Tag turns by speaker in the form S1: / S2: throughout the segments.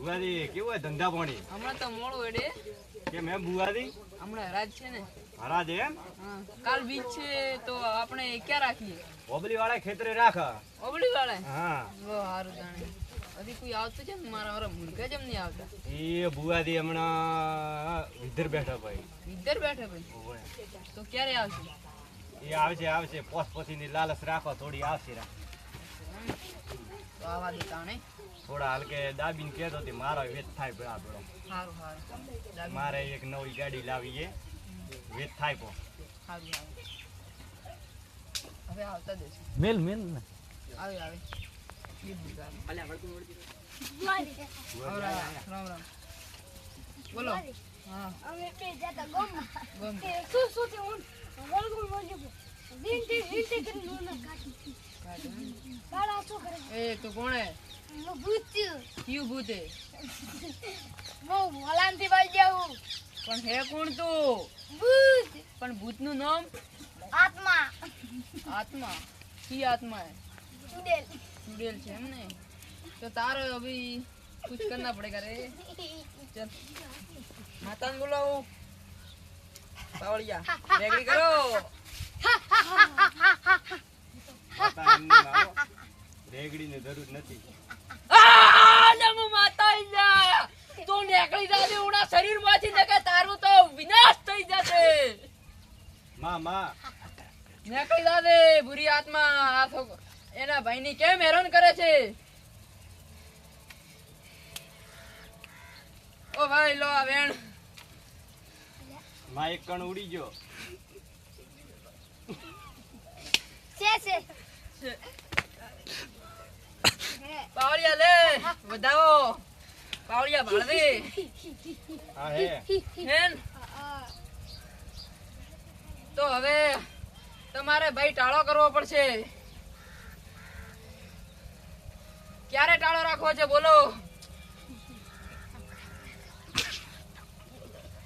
S1: બુવાજી કેવું હોય ધંધા પાણી?
S2: હમણાં તો મોડું એડે
S1: કેમ એમ બુવાજી
S2: હમણાં હરાજ છે ને.
S1: હરાજ એમ?
S2: કાલ બીજ છે તો આપણે ક્યાં રાખીએ?
S1: ઓબલી વાળા ખેતરે રાખ.
S2: ઓબલી વાળા
S1: હા.
S2: બહુ સારું જાણે. હજી કોઈ આવતું છે ને મારા મારા મુર્ગા જેમ નહીં આવતા?
S1: એ બુવાજી હમણાં વિધર બેઠા ભાઈ.
S2: વિધર બેઠા ભાઈ? તો ક્યારે આવશે?
S1: એ આવશે આવશે પોસ પછીની લાલચ રાખો થોડી આવશે રાખો.
S2: તો આવા દે તાણે.
S1: થોડા હાલકે દાબીને કહેતો હતી મારો વેત થાય
S2: દાબી-
S1: મારે એક નવી ગાડી લાવી છે. વેત થાય પો.
S2: સારું સારું હવે આવતા દેશે.
S3: મેલ મેલ ને.
S2: આવે આવે. બીજ દીધા
S4: અમે
S2: બોલો.
S4: જતા ગોમ
S2: ગોમ
S4: તે શું શું તે હું વળગું વળગું. વીંટી વીંટી કરીને હું ના કાઢી. બાળા શું કરે?
S2: એ તો કોણે
S4: હું ભૂત છું.
S2: કયું ભૂતે
S4: હું ભોલાનથી બાઈ જાઉં.
S2: પણ હે કોણ તું
S4: ભૂત.
S2: પણ ભૂતનું નામ
S4: આત્મા.
S2: આત્મા કી આત્મા હે
S4: ચુડેલ.
S2: ચુડેલ છે એમ ને તો તારે અભી कुछ करना पड़ेगा रे चल माता ने बुलाओ पावड़िया रेगड़ी करो
S1: રેગડીની જરૂર નથી
S2: માતા તો નીકળી કેમ હેરાન કરે છે ઓ ભાઈ લો
S1: વેણમાં એક કણ ઉડી ગયો
S4: છે છે.
S2: પાવડિયા લે વધાવો. પાવડિયા ભાળ દે
S1: હા હે.
S2: હેન. તો હવે તમારે ભાઈ ટાળો કરવો પડશે. ક્યારે ટાળો રાખવો છે બોલો.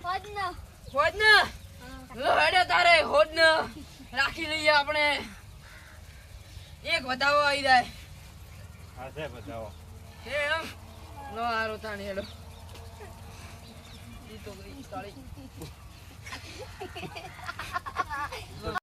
S4: હોજ ને
S2: હોજ ને લો હેડે તારે હોજ ને રાખી લઈએ આપણે. એક વધાવો આવી જાય.
S1: હા છે બતાવો
S2: હે એમ લો હારો થાણી હેડો. ઈ તો ગઈ કાળી